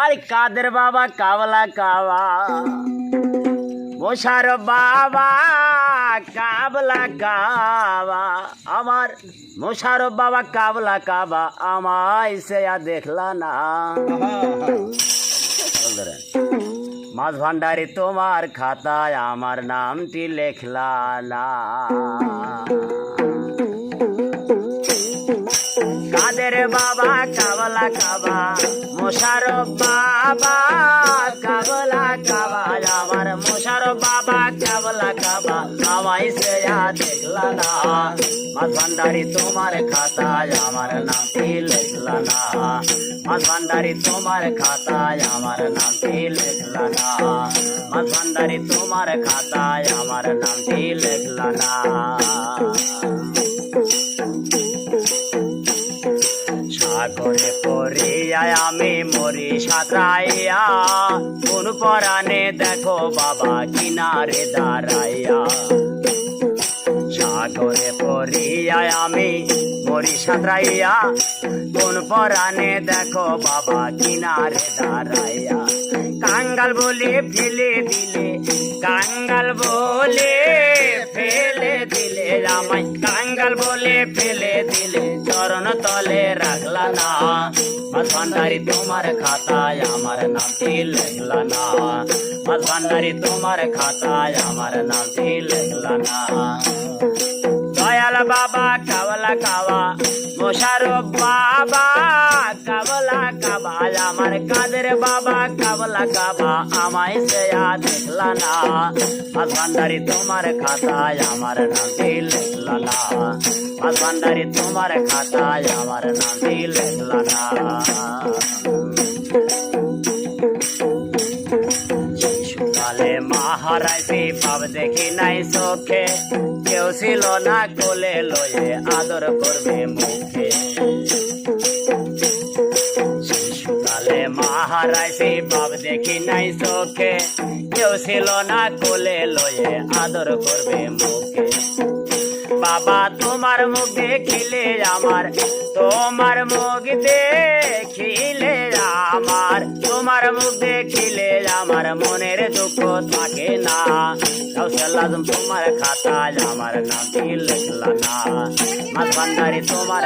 আর কাদের বাবা কাবলা কাবা? মোশার বাবা কাবলা কাবা। আমার মোশার বাবা কাবলা কাবা, আমায় সে আর দেখলা না। মাছ ভান্ডারি তোমার খাতায় আমার নামটি লেখলা না। কাবলা কাবা। মোশার বাবা, কাবলা কাবা। আমার মোশার বাবা, কাবলা কাবা। আমায় সে দেখলা না। মাছ ভান্ডারি তোমার খাতায় আমার নামটি লেখলা না। মাছ তোমার খাতায় আমার নামটি লেখলা না। মাছ তোমার খাতায় আমার নামটি লেখলা না। পড়িয়া আমি মরি সাঁতরাইয়া। কোন পরাণে দেখো বাবা কিনারে দাঁড়াইয়া। সাগরে পড়িয়া আমি মরি সাঁতরাইয়া। কোন পরাণে দেখো বাবা কিনারে দাঁড়াইয়া। কাঙ্গাল বলে ফেলে দিলে, কাঙ্গাল বলে ফেলে দিলে চরণ তলে রাখলা না। ভান্ডারি তোমার খাতায় আমার নামটি লেখলা না? ভান্ডারি তোমার খাতায় আমার নামটি লেখলা না? দয়াল বাবা, কাবলা কাবা মোশার বাবা, কাবলা কাবা আমার কাদের বাবা, কাবলা কাবা, আমায় সেয়া দেখলা না। মাছ ভান্ডারি তোমার খাতায় আমার নামটি লেখলা না। মাছ ভান্ডারি তোমার খাতায় আমার নামটি লেখলা না। মাহারাইছি ভাব দেখি নাই চোখে। কেউ ছিল না কোলে লয়ে আদর করবে মুখে। শিশুকালে মাহারাইছি ভাব দেখি নাই চোখে। কেউ ছিল না কোলে লয়ে আদর করবে মুখে। বাবা, তোমার মুখ দেখিলে আমার, তোমার মুখ দেখিলে আমার, তোমার মুখ দেখিলে আমার, মনের দুঃখ থাকে না। লাজম তোমার খাতা আমার নাম লেখলা না। মাছ ভান্ডারি তোমার